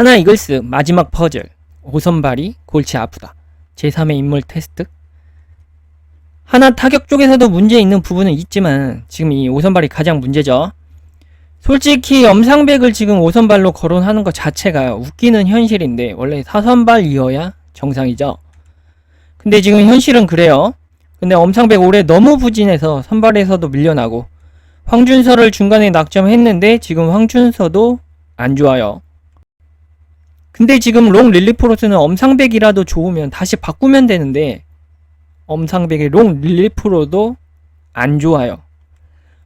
하나 이글스 마지막 퍼즐. 오선발이 골치 아프다. 제3의 인물 테스트. 하나 타격 쪽에서도 문제 있는 부분은 있지만 지금 이 오선발이 가장 문제죠. 솔직히 엄상백을 지금 오선발로 거론하는 것 자체가 웃기는 현실인데 원래 사선발 이어야 정상이죠. 근데 지금 현실은 그래요. 근데 엄상백 올해 너무 부진해서 선발에서도 밀려나고 황준서를 중간에 낙점했는데 지금 황준서도 안 좋아요 근데 지금 롱 릴리프로스는 엄상백이라도 좋으면 다시 바꾸면 되는데 엄상백의 롱 릴리프로도 안 좋아요.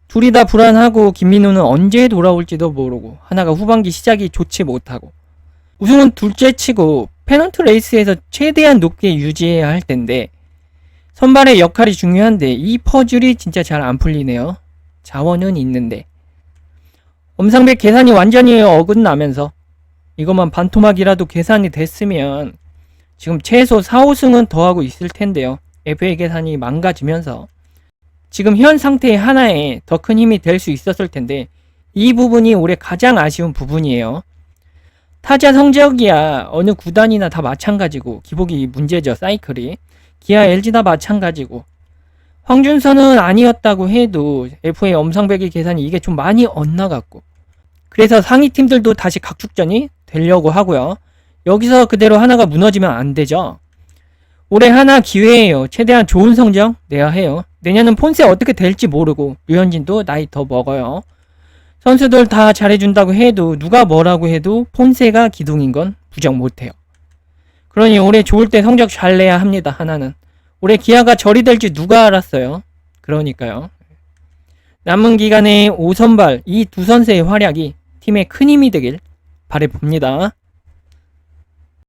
둘이 다 불안하고 김민호는 언제 돌아올지도 모르고 하나가 후반기 시작이 좋지 못하고 우승은 둘째치고 페넌트 레이스에서 최대한 높게 유지해야 할 텐데 선발의 역할이 중요한데 이 퍼즐이 진짜 잘 안 풀리네요. 자원은 있는데 엄상백 계산이 완전히 어긋나면서 이것만 반토막이라도 계산이 됐으면 지금 최소 4, 5승은 더 하고 있을 텐데요. FA 계산이 망가지면서 지금 현 상태의 하나에 더 큰 힘이 될 수 있었을 텐데 이 부분이 올해 가장 아쉬운 부분이에요. 타자 성적이야 어느 구단이나 다 마찬가지고 기복이 문제죠 사이클이 기아 LG 다 마찬가지고 황준서는 아니었다고 해도 FA 엄상백의 계산이 이게 좀 많이 엇나갔고 그래서 상위 팀들도 다시 각축전이 되려고 하고요. 여기서 그대로 하나가 무너지면 안 되죠. 올해 하나 기회예요. 최대한 좋은 성적 내야 해요. 내년은 폰세 어떻게 될지 모르고 류현진도 나이 더 먹어요. 선수들 다 잘해준다고 해도 누가 뭐라고 해도 폰세가 기둥인 건 부정 못해요. 그러니 올해 좋을 때 성적 잘 내야 합니다. 하나는 올해 기아가 절이 될지 누가 알았어요. 그러니까요. 남은 기간에 5선발 이 두 선수의 활약이 팀에 큰 힘이 되길 바래봅니다.